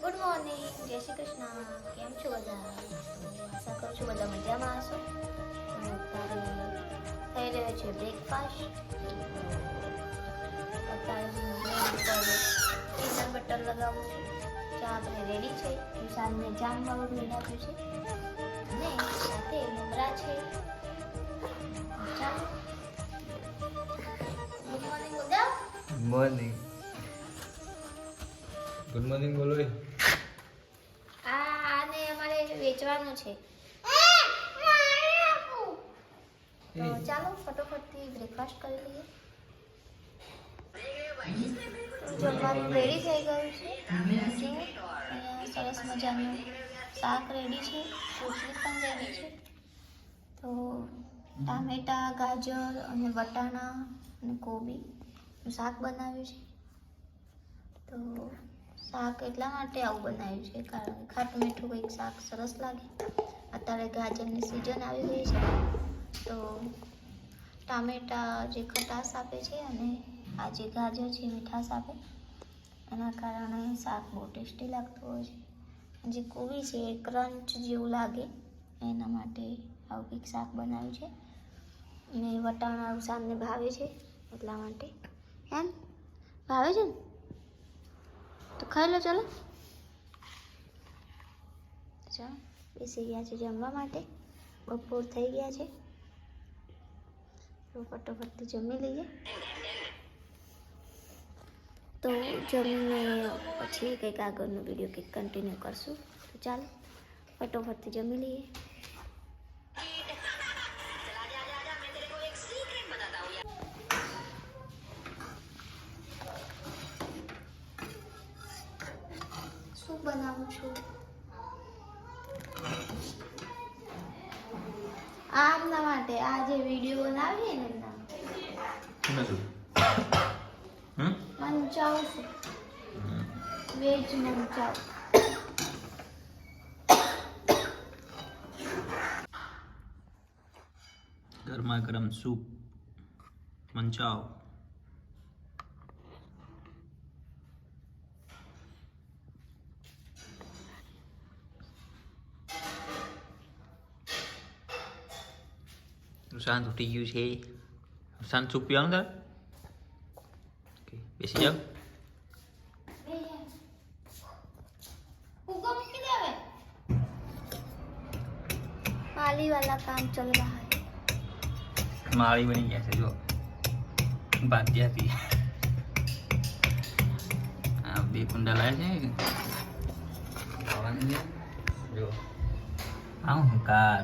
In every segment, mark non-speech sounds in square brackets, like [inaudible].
Good morning જય શ્રી કૃષ્ણ. કેમ છો બધા? આશા કરું છું બધા મજામાં હશો. થઈ રહ્યો છે બ્રેકફાસ્ટ અત્યારે હું બટર લગાવું છું. ચા આપણે રેડી છે. સાંજને જામવાળું બાબત આપ્યું છે. અને સાથે મમરા છે. Good morning morning good morning બોલો આ આને અમારે વેચવાનું છે. તો ચાલો ફટોફટથી બ્રેકફાસ્ટ કરી લઈએ. જમવાનું રેડી થઈ ગયું છે. સરસ મજાનું શાક રેડી છે. રોટલી પણ રેડી છે. તો ટામેટા ગાજર અને વટાણા અને કોબી શાક બનાવ્યું છે. તો શાક એટલા માટે આવું બનાવ્યું છે, કારણ કે ખાટું મીઠું કંઈક શાક સરસ લાગે. અત્યારે ગાજરની સિઝન આવી ગઈ છે. તો ટામેટા જે ખટાશ આપે છે અને આ જે ગાજર છે મીઠાશ આપે. એના કારણે શાક બહુ ટેસ્ટી લાગતું હોય છે. જે કોબી છે એ ક્રંચ જેવું લાગે. એના માટે આવું કંઈક શાક બનાવ્યું છે. અને વટાણા સામને ભાવે છે એટલા માટે. એમ? ભાવે છે ને? તો ખાઈ લો, ચાલો. ચાલો, બેસી ગયા છે જમવા માટે. બપોર થઈ ગયા છે. તો ફટોફટ જમી લઈએ. તો જમીને પછી કંઈક આગળનો વીડિયો કંઈક કન્ટિન્યુ કરશું. તો ચાલો ફટોફટથી જમી લઈએ. બનાવું છું. આમના માટે આ જે વીડિયો બનાવીએ ને એમના મંચાવ છે વેજ મંચાવ. ગરમા ગરમ soup manchow. શાંત ઉઠી ગયું છે શાંત સૂપ પીવાનું તાર ઓકે બેસી જાઓ पाली वाला काम चल रहा है માળી બની ગયા છે જો ભાગ્યાથી આ બે કુંડા લાયા છે ખાવાનું છે જો અહંકાર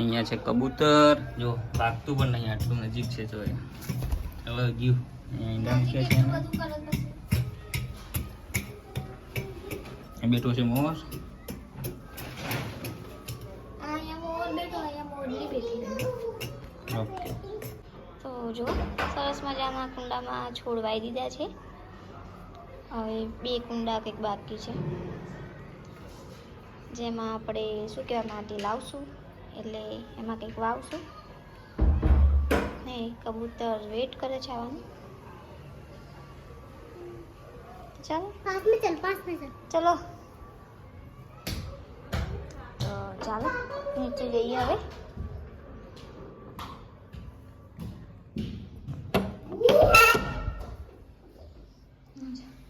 અહીંયા છે કબૂતર. જો લાગતું પણ નહીં, આટલું નજીક છે તો હવે ગયું. ઈંડા છે બેઠો છે મોર. ઓકે. તો જો, સરસ મજાના કુંડામાં છોડવાઈ દીધા છે. હવે બે કુંડા કંઈક બાકી છે. જેમાં આપણે શું કહેવાય, માટી લાવશું. એટલે એમાં કંઈક વાવશું? ને કબૂતર વેટ કરે છે આવવાનું. ચાલો. ચલો તો ચાલો નીચે જઈએ હવે.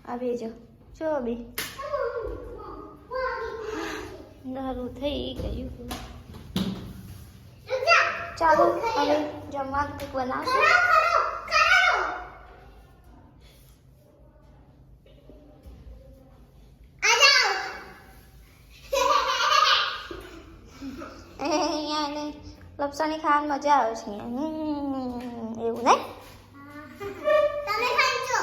આવી જો. જો બી. દારૂ થઈ ગયું. ચાલો હવે જમવાનું કંઈક બનાવશું. [laughs] લપસણી ખાવાની મજા આવે છે. એવું નહીં? તમે ખાજો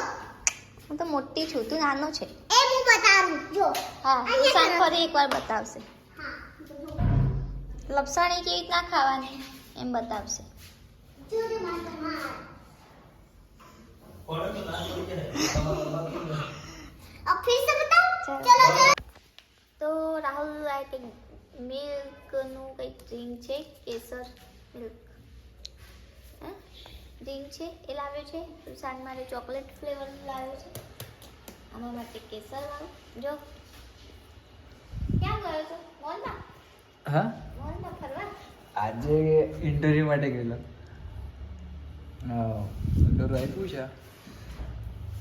હું તો મોટી છું તું નાનો છે. એ હું બતાવું જો. હા સાંજ ફરી એકવાર બતાવશે. હા. લપસણી કેવી રીતના ખાવાની? એમ બતાવશે તો રાહુલ આ કંઈક મિલ્કનું કંઈક ડ્રિંક છે કેસર મિલ્ક ડ્રિંક છે એ લાવ્યો છે સાંજ મારે ચોકલેટ ફ્લેવરનું લાવ્યો છે આમાં માટે કેસર લાવ્યો જો ક્યાં ગયો છો મોલમાં હા આજે ઇન્ટરવ્યૂ માટે ગયેલો. ઇન્ટરવ્યૂ આપ્યું છે?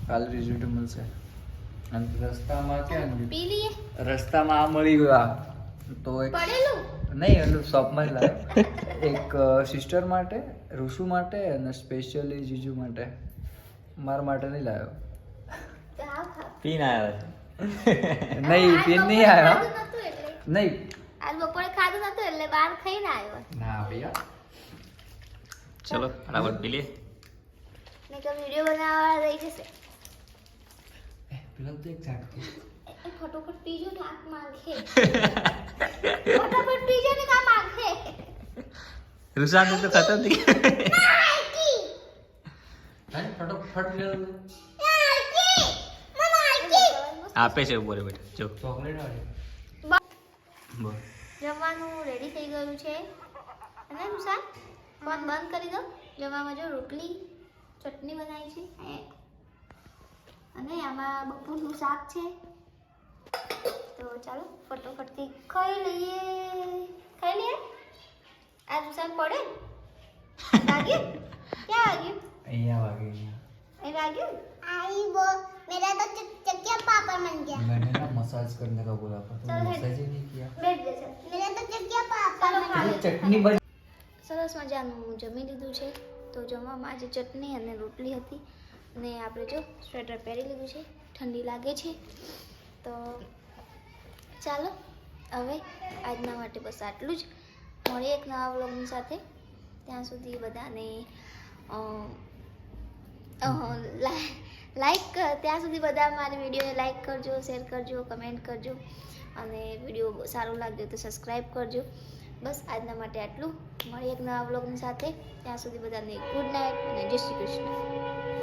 કાલ રિઝલ્ટ મળશે. અને રસ્તામાં ક્યાં? રસ્તામાં આ મળી ગયું આ. તો એક નહીં એટલે શોપમાં જ લાવ્યો એક સિસ્ટર માટે ઋષુ માટે અને સ્પેશિયલી જીજુ માટે. મારા માટે નહીં લાવ્યો. પીન આવ્યો નહીં પીન નહીં આવ્યો નહીં આજ બપોરે ખાધું નતું એટલે બહાર ખાઈને આવ્યો. ના ભૈયા. ચલો ફટાફટ પી લે ને તો વીડિયો બનાવવા રહી જશે. પેલા તો એક ઝાટકું ફટોફટ પીજો ને આંખ માંગે [laughs] ફટોફટ પીજો ને કામ માંગે રુસાન તો ખતમ થઈ ગઈ. ફટોફટ લે આપે છે ઉપર બેટા જો. ચોકલેટ વાળી. બોલ. જમવાનું રેડી થઈ ગયું છે અને નુસાન ફોન બંધ કરી દો જમવામાં જો રોટલી ચટણી બનાવી છે એ- અને આમાં બપોરનું શાક છે તો ચાલો ફટોફટથી ખાઈ લઈએ ખાઈ લઈએ આ નુસાન પડે વાગ્યું ક્યાં વાગ્યું અહીંયા વાગે અહીંયા એ વાગ્યું आई वो मेरा तो च- चकिया पापड़ बन गया मैंने ना मसाज करने का बोला था चल तो है। मसाज ही नहीं किया બેઠ જશે मेरा तो चकिया पापड़ चलो बन खा गया लो। चटनी बन સરસ મજાનું જમી લીધું છે તો જમવામાં આજે ચટણી અને રોટલી હતી અને આપણે જો સ્વેટર પહેરી લીધું છે ઠંડી લાગે છે તો ચાલો હવે આજના માટે બસ આટલું જ મળીએ એક નવા વ્લોગની સાથે ત્યાં સુધી બધાને અ, અ, લા- લાઈક ત્યાં સુધી બધા મારી વિડીયોને લાઈક કરજો શેર કરજો કમેન્ટ કરજો. અને વીડિયો સારો લાગ્યો તો સબસ્ક્રાઈબ કરજો. બસ આજના માટે આટલું. મળી એક નવા વ્લોગની સાથે. ત્યાં સુધી બધાને ગુડ નાઇટ અને જય શ્રી કૃષ્ણ.